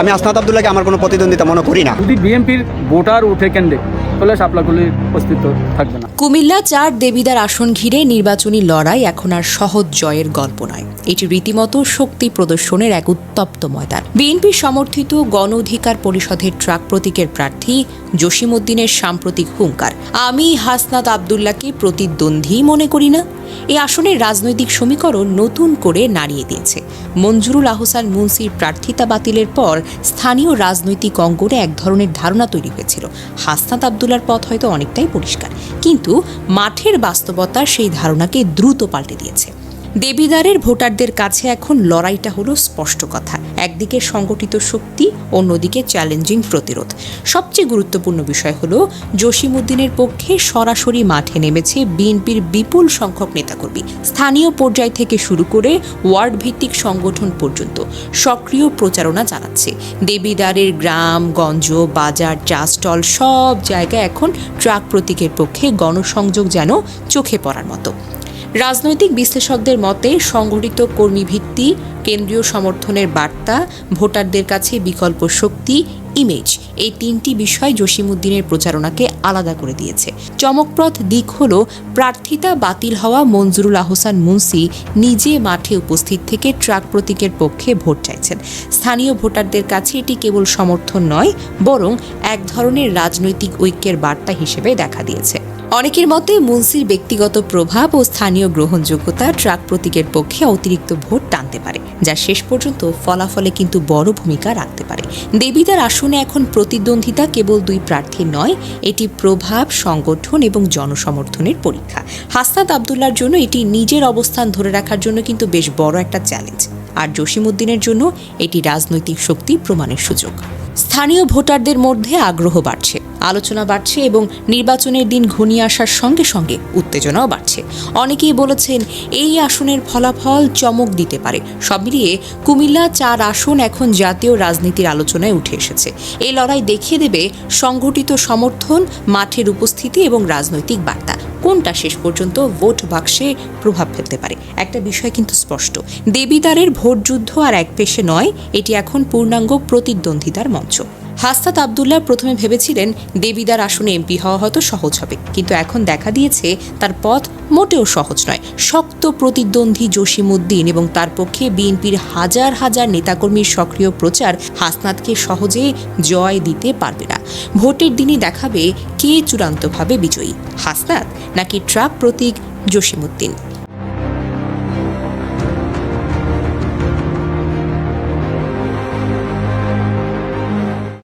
আমি আসনাদ আবদুল্লাহকে আমার কোনো প্রতিদ্বন্দ্বিতা মনে করি না। যদি বিএনপির ভোটার উঠে কেন্দ্রে তাহলে শাপলাগুলির অস্তিত্ব থাকবে না। কুমিল্লা চার দেবিদার আসন ঘিরে নির্বাচনী লড়াই এখন আর সহজ জয়ের গল্প নয়। এটি রীতিমতো শক্তি প্রদর্শনের এক উত্তপ্ত ময়দান। বিএনপি সমর্থিত গণ অধিকার পরিষদের ট্রাক প্রতীকের প্রার্থী জসিমউদ্দিনের সাম্প্রতিক হুঙ্কার। আমি হাসনাত আবদুল্লাহকে প্রতিদ্বন্দ্বী মনে করি না। এই আসনের রাজনৈতিক সমীকরণ নতুন করে নাড়িয়ে দিয়েছে। মঞ্জুরুল আহসান মুন্সির প্রার্থিতা বাতিলের পর স্থানীয় রাজনৈতিক অঙ্গনে এক ধরনের ধারণা তৈরি হয়েছিল। হাসনাত আবদুল্লার পথ হয়তো অনেকটাই পরিষ্কার, কিন্তু মাঠের বাস্তবতা সেই ধারণাকে দ্রুত পাল্টে দিয়েছে। দেবিদারের ভোটারদের কাছে এখন লড়াইটা হলো স্পষ্ট কথা। একদিকে সংগঠিত শক্তি, অন্যদিকে চ্যালেঞ্জিং প্রতিরোধ। সবচেয়ে গুরুত্বপূর্ণ বিষয় হলো, জসিমউদ্দিনের পক্ষে সরাসরি মাঠে নেমেছে বিএনপির বিপুল সংখ্যক নেতাকর্মী। স্থানীয় পর্যায় থেকে শুরু করে ওয়ার্ড ভিত্তিক সংগঠন পর্যন্ত সক্রিয় প্রচারণা চালাচ্ছে। দেবিদারের গ্রাম, গঞ্জ, বাজার, চা স্টল সব জায়গায় এখন ট্রাক প্রতীকের পক্ষে গণসংযোগ যেন চোখে পড়ার মতো। রাজনৈতিক বিশ্লেষকদের মতে সংগঠিত কর্মী ভিত্তি কেন্দ্রীয় সমর্থনের বার্তা ভোটারদের কাছে বিকল্প শক্তি ইমেজ। এই তিনটি বিষয় জসিমউদ্দিনের প্রচারণাকে আলাদা করে দিয়েছে। চমকপ্রদ দিক হল, প্রার্থিতা বাতিল হওয়া মঞ্জুরুল আহসান মুন্সি নিজে মাঠে উপস্থিত থেকে ট্রাক প্রতীকের পক্ষে ভোট চাইছেন। স্থানীয় ভোটারদের কাছে এটি কেবল সমর্থন নয়, বরং এক ধরনের রাজনৈতিক ঐক্যের বার্তা হিসেবে দেখা দিয়েছে। অনেকের মতে, মুন্সির ব্যক্তিগত প্রভাব ও স্থানীয় গ্রহণযোগ্যতা ট্রাক প্রতীকের পক্ষে অতিরিক্ত ভোট টানতে পারে, যা শেষ পর্যন্ত ফলাফলে কিন্তু বড় ভূমিকা রাখতে পারে। দেবিদার আসনে এখন প্রতিদ্বন্দ্বিতা কেবল দুই প্রার্থীর নয়, এটি প্রভাব, সংগঠন এবং জনসমর্থনের পরীক্ষা। হাসনাত আবদুল্লার জন্য এটি নিজের অবস্থান ধরে রাখার জন্য কিন্তু বেশ বড় একটা চ্যালেঞ্জ। আর জসিমউদ্দিনের জন্য এটি রাজনৈতিক শক্তি প্রমাণের সুযোগ। স্থানীয় ভোটারদের মধ্যে আগ্রহ বাড়ছে। আলোচনা বাড়ছে এবং নির্বাচনের দিন ঘনিয়ে আসার সঙ্গে সঙ্গে উত্তেজনাও বাড়ছে। অনেকেই বলেছেন, এই আসনের ফলাফল চমক দিতে পারে। সব মিলিয়ে কুমিল্লা চার আসন এখন জাতীয় রাজনীতির আলোচনায় উঠে এসেছে। এই লড়াই দেখিয়ে দেবে সংগঠিত সমর্থন, মাঠের উপস্থিতি এবং রাজনৈতিক বার্তা। কোনটা শেষ পর্যন্ত ভোট বাক্সে প্রভাব ফেলতে পারে? একটা বিষয় কিন্তু স্পষ্ট। দেবিদারের ভোট যুদ্ধ আর এক পেশে নয়, এটি এখন পূর্ণাঙ্গ প্রতিদ্বন্দ্বিতার মঞ্চ। হাস্তাত আবদুল্লাহ প্রথমে ভেবেছিলেন দেবিদার আসনে এমপি হওয়া হয়তো সহজ হবে, কিন্তু এখন দেখা দিয়েছে তার পথ মোটেও সহজ নয়। শক্ত প্রতিদ্বন্দ্বী জসিমউদ্দিন এবং তার পক্ষে বিএনপির হাজার হাজার নেতাকর্মীর সক্রিয় প্রচার হাসনাতকে সহজে জয় দিতে পারবে না। ভোটের দিনই দেখাবে কে চূড়ান্তভাবে বিজয়ী, হাসনাত নাকি ট্রাক প্রতীক জসিমউদ্দিন।